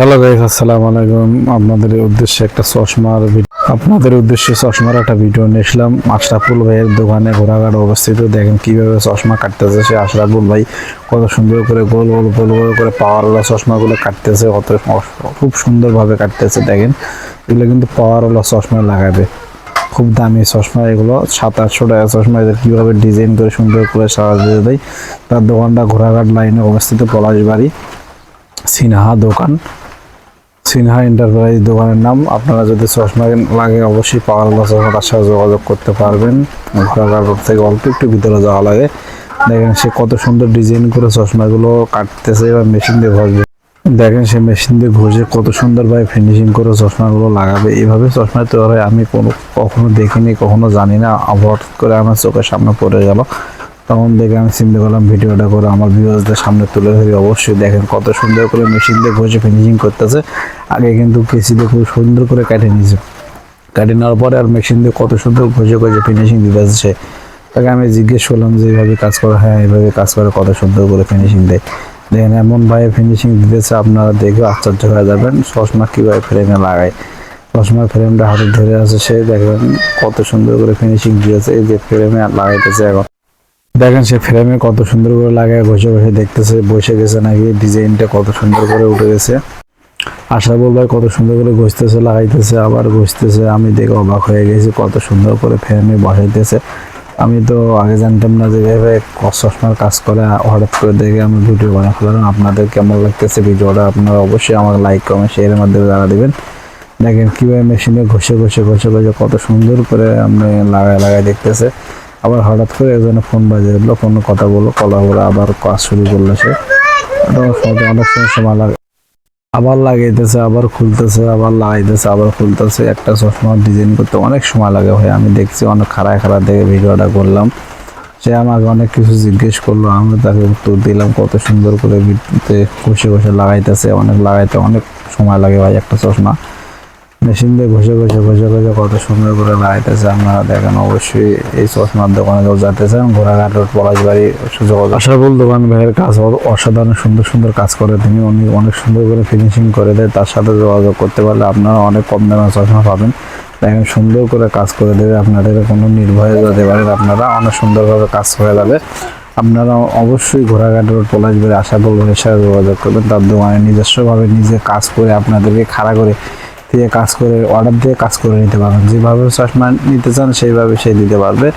Hello guys আসসালামু আলাইকুম। আপনাদের উদ্দেশ্যে একটা চশমার আপনাদের উদ্দেশ্যে চশমার একটা ভিডিও নিয়ে এসলাম আশরাফুল ভাইয়ের দোকানে ঘোরাঘাট অবস্থিত। দেখেন কীভাবে চশমা কাটতেছে সে আশরাফুল ভাই। কত সুন্দর করে গোল গোল গোল গোল করে পাওয়ারওয়ালা চশমাগুলো কাটতেছে। কত খুব সুন্দরভাবে কাটতেছে, দেখেন। এগুলো কিন্তু পাওয়ারওয়ালা চশমা লাগাবে। খুব দামি চশমা এগুলো। সাত, আটশো টাকা চশমা। এদের কীভাবে ডিজাইন করে সুন্দর করে সাজাতে দেয় তার দোকানটা ঘোরাঘাট লাইনে অবস্থিত পলাশবাড়ি। সিনহা দোকান। সিনহা এন্টারপ্রাইজ দোকানের নাম। আপনারা যদি চশমা লাগে অবশ্যই পাওয়ার চশমা তার সাথে যোগাযোগ করতে পারবেন। ঘোড়াঘাট রোড থেকে অল্প একটু ভিতরে যাওয়া লাগে। দেখেন সে কত সুন্দর ডিজাইন করে চশমাগুলো কাটতেছে এবার মেশিন দিয়ে ঘষবে। দেখেন সে মেশিন দিয়ে ঘষে কত সুন্দরভাবে ফিনিশিং করে চশমাগুলো লাগাবে। এইভাবে চশমা তৈরি হয়, আমি কোনো কখনো দেখিনি, কখনো জানি না। হঠাৎ করে আমার চোখের সামনে পড়ে গেল। তখন দেখে আমি চিন্তা করলাম, ভিডিওটা করে আমার ভিউয়ার্সদের সামনে তুলে ধরি। অবশ্যই দেখেন কত সুন্দর করে মেশিন দিয়ে ঘষে ফিনিশিং করতেছে। আগে কিন্তু কেসি দিয়ে খুব সুন্দর করে কেটে নিয়েছে। কেটে নেওয়ার পরে আর মেশিন দিয়ে কত সুন্দর ঘষে ঘষে ফিনিশিং দিতেছে সে তাকে আমি জিজ্ঞেস করলাম যে এইভাবে কাজ করে? হ্যাঁ এইভাবে কাজ করে কত সুন্দর করে ফিনিশিং দেয়। দেখেন, এমন ভাবে ফিনিশিং দিতেছে, আপনারা দেখে আশ্চর্য হয়ে যাবেন। চশমা কীভাবে ফ্রেমে লাগায়? চশমার ফ্রেমটা হাতে ধরে আছে সে দেখবেন কত সুন্দর করে ফিনিশিং দিয়েছে। এই যে ফ্রেমে লাগাইতেছে এখন। দেখেন, সে ফ্রেমে কত সুন্দর করে লাগায় বসে বসে দেখতেছে, বসে গেছে নাকি? ডিজাইনটা কত সুন্দর করে উঠে গেছে। আশা বলবার কত সুন্দর করে ঘষতেছে, লাগাইতেছে, আবার ঘষতেছে। আমি দেখে অবাক হয়ে গেছি, কত সুন্দর করে ফ্রেমে বসাইতেছে। আমি তো আগে জানতাম না যে এভাবে চশমার কাজ করে, হঠাৎ করে দেখে আমি ভিডিও বানিয়ে ফেলাম আপনাদের কেমন লাগতেছে ভিডিওটা, আপনারা অবশ্যই আমাকে লাইক কমেন্ট শেয়ারের মাধ্যমে জানা দিবেন। দেখেন কীভাবে মেশিনে ঘষে ঘষে ঘষে ঘষে কত সুন্দর করে আপনি লাগায় লাগায় দেখতেছে। আবার হঠাৎ করে একজনে ফোন বাজে উঠল ফোনে কথা বলল কলা বলে আবার কাজ শুরু করল সে। অনেক সময় সময় লাগে। আবার লাগাইতেছে, আবার খুলতেছে, আবার লাগাইতেছে, আবার খুলতেছে। একটা চশমা ডিজাইন করতে অনেক সময় লাগে ভাই। আমি দেখছি অনেক খারাপ খারাপ দেখে ভিডিওটা করলাম। সে আমাকে অনেক কিছু জিজ্ঞেস করল, আমি তাকে উত্তর দিলাম কত সুন্দর করে ভিডিওতে কষে কষে লাগাইতেছে, অনেক লাগাইতে অনেক সময় লাগে ভাই একটা চশমা। মেশিন দিয়ে ঘষে ঘষে ঘষে ঘষে কত সুন্দর করে লাগাইতেছে আপনারা দেখেন, অবশ্যই এই চশমার দোকানে কেউ যেতে চান ঘোড়াঘাট রোড, পলাশবাড়ি সুযোগ আশাফুল দোকান ভাইয়ের কাজ অসাধারণ সুন্দর সুন্দর কাজ করে তিনি উনি অনেক সুন্দর করে ফিনিশিং করে দেয়। তার সাথে যোগাযোগ করতে পারলে আপনারা অনেক কম দামে চশমা পাবেন। দেখেন, সুন্দর করে কাজ করে দেবে। আপনাদের কোনো নির্ভয়ে যেতে পারেন আপনারা অনেক সুন্দরভাবে কাজ হয়ে যাবে। আপনারা অবশ্যই ঘোড়াঘাট রোড, পলাশবাড়ি আশাফুল ভাইয়ের সাথে যোগাযোগ করবেন। তার দোকানে নিজস্বভাবে নিজে কাজ করে আপনাদেরকে খাড়া করে দিয়ে কাজ করে অর্ডার দিয়ে কাজ করে নিতে পারবেন। যেভাবে চশমা নিতে চান, সেইভাবে সে দিতে পারবে।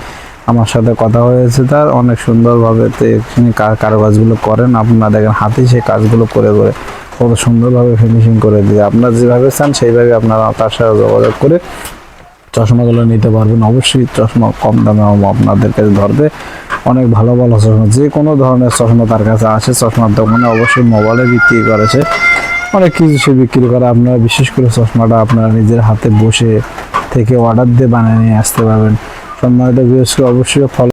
আমার সাথে কথা হয়েছে তার, অনেক সুন্দরভাবে তিনি কার কারুকাজগুলো করেন। আপনারা দেখেন, হাতেই সেই কাজগুলো করে করে কত সুন্দরভাবে ফিনিশিং করে দিয়ে আপনারা যেভাবে চান, সেইভাবে আপনারা তার সাথে যোগাযোগ করে চশমাগুলো নিতে পারবেন। অবশ্যই চশমা কম দামে আপনাদের কাছে ধরবে। অনেক ভালো ভালো চশমা। যে কোনো ধরনের চশমা তার কাছে আছে চশমার দোকানে অবশ্যই মোবাইলে বিক্রি করেছে। অনেক কিছু সে বিক্রি করে, আপনারা বিশেষ করে চশমাটা আপনারা নিজের হাতে বসে থেকে অর্ডার দিয়ে বানিয়ে নিয়ে আসতে পারবেন। সম্মানিত বিশেষ করে অবশ্যই ফলো